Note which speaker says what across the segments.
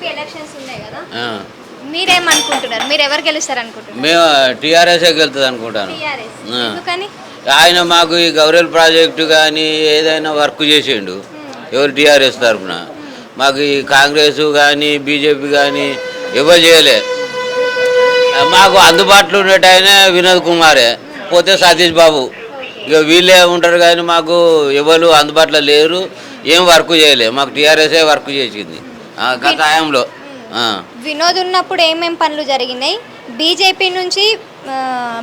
Speaker 1: MP elections ఉన్నాయి కదా.
Speaker 2: ఆ.
Speaker 1: మీరేమనుకుంటున్నారు? మీరు ఎవరు గెలుస్తారు అనుకుంటున్నారు
Speaker 2: మేము అనుకుంటాను.
Speaker 1: టీఆర్ఎస్.
Speaker 2: ఆ.
Speaker 1: ఎందుకని?
Speaker 2: ఆయన మాకు ఈ గౌరల్ ప్రాజెక్టు కానీ ఏదైనా వర్క్ చేసిండు. ఎవరు టీఆర్ఎస్ తరఫున? మాకు ఈ కాంగ్రెస్ కానీ బీజేపీ కానీ ఎవరు చేయలే. మాకు అందుబాటులో ఉండేట ఆయన వినోద్ కుమారే. పోతే సతీష్ బాబు. ఇక వీళ్ళే ఉంటారు కానీ మాకు ఎవరు అందుబాటులో లేరు. ఏం వర్క్ చేయలే. మాకు టీఆర్ఎస్ఏ వర్క్ చేసింది. గత హయాంలో.
Speaker 1: వినోద్ ఉన్నప్పుడు ఏమేం పనులు జరిగినాయి? బీజేపీ నుంచి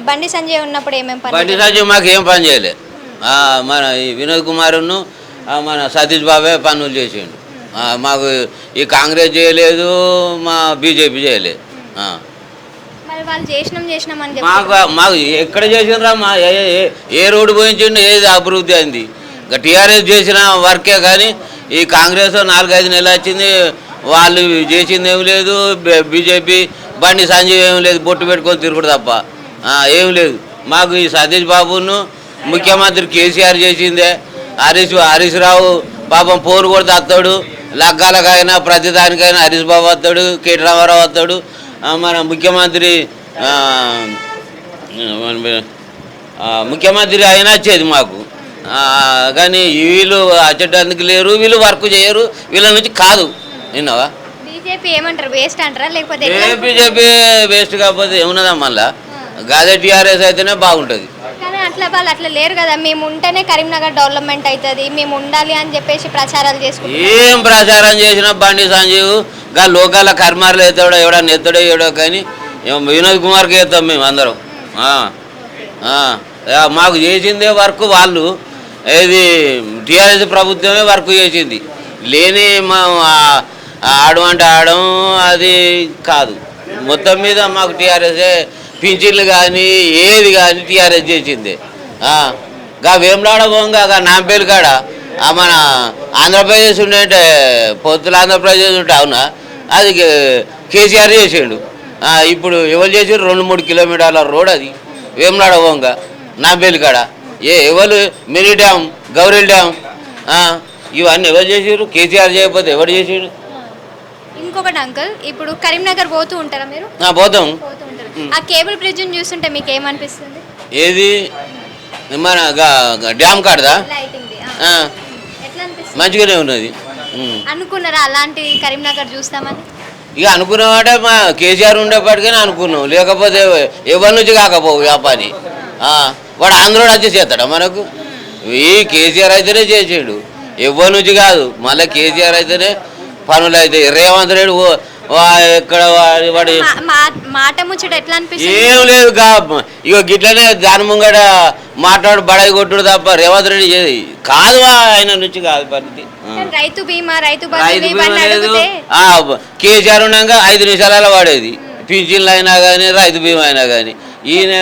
Speaker 1: బండి సంజయ్ ఉన్నప్పుడు ఏమేం పనులు
Speaker 2: బండి సంజయ్ మాకు ఏం పని చేయలే. ఆ, మన ఈ వినోద్ కుమార్ను మన సతీష్ బాబే పనులు చేసిండు. మాకు ఈ కాంగ్రెస్ చేయలేదు మా బీజేపీ చేయలేదు మాకు మాకు ఎక్కడ చేసిండ్రా మా ఏ రోడ్డు పోయించిండు ఏది అభివృద్ధి అయింది. టీఆర్ఎస్ చేసిన వర్కే కానీ ఈ కాంగ్రెస్ నాలుగైదు నెలలు వచ్చింది వాళ్ళు చేసింది ఏం లేదు బీజేపీ బండి సంజయ్ ఏం లేదు బొట్టు పెట్టుకొని తిరుగుడు తప్ప. ఏం లేదు. మాకు ఈ సతీష్ బాబును ముఖ్యమంత్రి కేసీఆర్ చేసిందే. హరీష్ హరీష్ రావు పాపం పోరు కొడితే వస్తాడు లగ్గాలకైనా ప్రతిదానికైనా హరీష్ బాబు వస్తాడు కేటీ రామారావు వస్తాడు మన ముఖ్యమంత్రి ముఖ్యమంత్రి అయినా వచ్చేది మాకు. కానీ వీళ్ళు వచ్చేటందుకు లేరు వీళ్ళు వర్క్ చేయరు వీళ్ళ నుంచి కాదు. విన్నావా?
Speaker 1: బీజేపీ ఏమంటారు? వేస్ట్ అంటారా? లేకపోతే
Speaker 2: ఏ? బీజేపీ వేస్ట్ కాకపోతే ఏమున్నదా మళ్ళా గాదే టీఆర్ఎస్ అయితేనే బాగుంటుంది.
Speaker 1: కానీ అట్లా వాళ్ళు అట్లా లేరు కదా. మేము ఉంటేనే కరీంనగర్ డెవలప్మెంట్ అవుతుంది మేము ఉండాలి అని చెప్పేసి ప్రచారాలు చేసుకుంటారు
Speaker 2: ఏం ప్రచారం చేసినా బండి సంజీవ్గా లోకాల కర్మార్లు ఎత్తాడో ఎవడన్నా ఎత్తాడో ఏడో కానీ వినోద్ కుమార్కి ఎత్తాం మేము అందరం. ఆ, ఆ, ఆ, మాకు చేసిందే వర్క్ వాళ్ళు. ఏది టీఆర్ఎస్ ప్రభుత్వమే వర్క్ చేసింది. లేని మా ఆ- ఆడం అంటే ఆడడం అది కాదు. మొత్తం మీద మాకు టీఆర్ఎస్ఏ పింఛన్లు కానీ ఏది కానీ టీఆర్ఎస్ చేసింది. గా వేములాడ పోంగా నాంపేలు కాడ. మన ఆంధ్రప్రదేశ్ ఉండే పొత్తుల ఆంధ్రప్రదేశ్ ఉంటే అవునా? అది కేసీఆర్ చేసిండు. ఇప్పుడు ఎవరు చేసారు రెండు మూడు కిలోమీటర్ల రోడ్ అది. వేములాడ పోంగా నాంపేలు కాడ. ఏ ఎవరు? Mini dam Gowri dam. ఇవన్నీ ఎవరు చేసారు కేసీఆర్ చేయకపోతే ఎవరు చేసాడు
Speaker 1: ఇంకొకటి అంకుల్ ఇప్పుడు కరీంనగర్ పోతూ ఉంటారా మీరు?
Speaker 2: ఆ, పోతాం.
Speaker 1: పోతూ ఉంటారు. ఆ కేబుల్ బ్రిడ్జ్ చూస్తుంటే మీకు ఏమనిపిస్తుంది
Speaker 2: ఏది? మన డ్యామ్ కాడదా?
Speaker 1: లైటింగ్
Speaker 2: ఆ,
Speaker 1: ఎట్లా అనిపిస్తుంది?
Speaker 2: మంచిగానే ఉన్నది. ఉమ్.
Speaker 1: అనుకున్నారా అలాంటి కరీంనగర్ చూస్తామని?
Speaker 2: ఇక అనుకున్నామంటే మా కేసీఆర్ ఉండేప్పటికైనా అనుకున్నాం. లేకపోతే ఎవరి నుంచి కాకపోవు ఆ పని ఆ, వాడు ఆంధ్రోడు వచ్చి చేస్తాడా మనకు? ఈ కేసీఆర్ అయితేనే చేసాడు. ఎవరి నుంచి కాదు. మళ్ళీ కేసీఆర్ అయితేనే పనులు అయితే రేవంత్ రెడ్డి ఎక్కడ వాడి
Speaker 1: మాట ముచ్చట ఎట్లా అనిపిస్తుంది?
Speaker 2: ఏం లేదు కా ఇగో గిట్లనే దాని ముంగట మాట్లాడు బడాయి కొట్టుడు తప్ప రేవంత్ రెడ్డి చేది కాదు ఆయన నుంచి కాదు పరిస్థితి.
Speaker 1: రైతు బీమా రైతు
Speaker 2: కేసీఆర్ ఉండగా ఐదు నిమిషాలలో వాడేది. పింఛన్లు అయినా కానీ రైతు బీమా అయినా కానీ ఈయన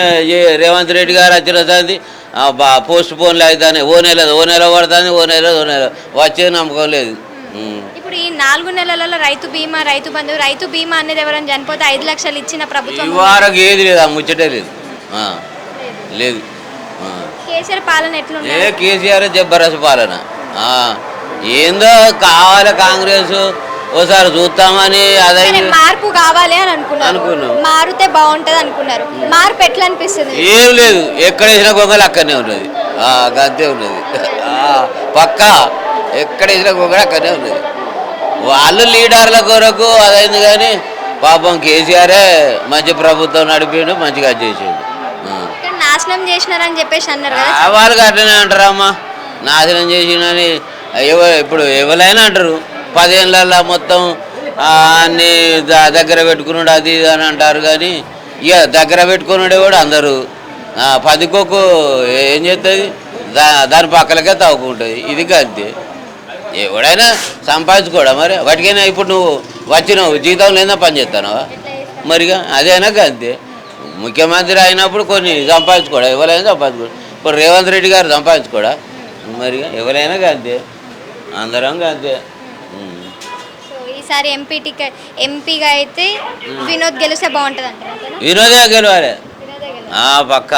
Speaker 2: రేవంత్ రెడ్డి గారు వచ్చిన సంది పోస్ట్ పోన్లు అవుతాయి ఓ నెల ఓ నెల పడుతుంది ఓ నెల ఓ నెల. వచ్చే నమ్మకం లేదు.
Speaker 1: నాలుగు నెలలలో రైతు బీమా రైతు బంధు రైతు బీమా అనేది ఎవరైనా చనిపోతే ఐదు లక్షలు ఇచ్చిన ప్రభుత్వం
Speaker 2: ఏది లేదు ఆ ముచ్చటే లేదు. ఆ, లేదు. ఆ.
Speaker 1: కేసీఆర్ పాలన ఎట్లుంది
Speaker 2: ఏ కేసీఆర్ జబ్బరస పాలన? ఆ, ఏందో కావాలి కాంగ్రెస్ ఓసారి చూస్తామని అదైంది
Speaker 1: మార్పు కావాలి అని అనుకున్నారు.
Speaker 2: అనుకున్నాం.
Speaker 1: మారితే బాగుంటది అనుకున్నారు. మార్పు ఎట్లా అనిపిస్తుంది?
Speaker 2: ఏం లేదు. ఎక్కడ వేసిన గొంగలు అక్కడనే ఉన్నది. ఆ, గంతే ఉన్నది. ఆ, పక్కా. ఎక్కడ వేసిన గొంగలు అక్కడనే ఉన్నది. వాళ్ళు లీడర్ల కొరకు అదైంది కానీ పాపం కేసీఆరే మంచి ప్రభుత్వం నడిపిండు మంచిగా చేసాడు.
Speaker 1: నాశనం చేసినారని చెప్పేసి అన్నారు కదా.
Speaker 2: వాళ్ళకి అట్లనే అంటారమ్మా. నాశనం చేసినని ఇప్పుడు ఎవరైనా అంటారు. పదేళ్ళల్లో మొత్తం అన్ని దగ్గర పెట్టుకున్నాడు అది ఇది అని అంటారు కానీ ఇక దగ్గర పెట్టుకున్నాడే కూడా అందరూ. పదికొక్కు ఏం చేస్తుంది దా దాని పక్కలకే తవ్వుకుంటుంది. ఇది అంతే ఎవడైనా సంపాదించుకోడా మరి? వాటికైనా ఇప్పుడు నువ్వు వచ్చినావు జీతం లేదా పని చేస్తానవా మరిగా అదేనా అంతే ముఖ్యమంత్రి అయినప్పుడు కొన్ని సంపాదించుకోడా? ఎవరైనా సంపాదించుకోడు? ఇప్పుడు రేవంత్ రెడ్డి గారు సంపాదించుకోడా? మరిగా ఎవరైనా అంతే అందరం అంతే.
Speaker 1: సో ఈసారి ఎంపీ టికెట్ ఎంపీగా అయితే వినోద్ గెలిస్తే బాగుంటది అంటారు?
Speaker 2: వినోదే గెలవాలి.
Speaker 1: వినోదే గెలవాలి.
Speaker 2: ఆ, పక్క.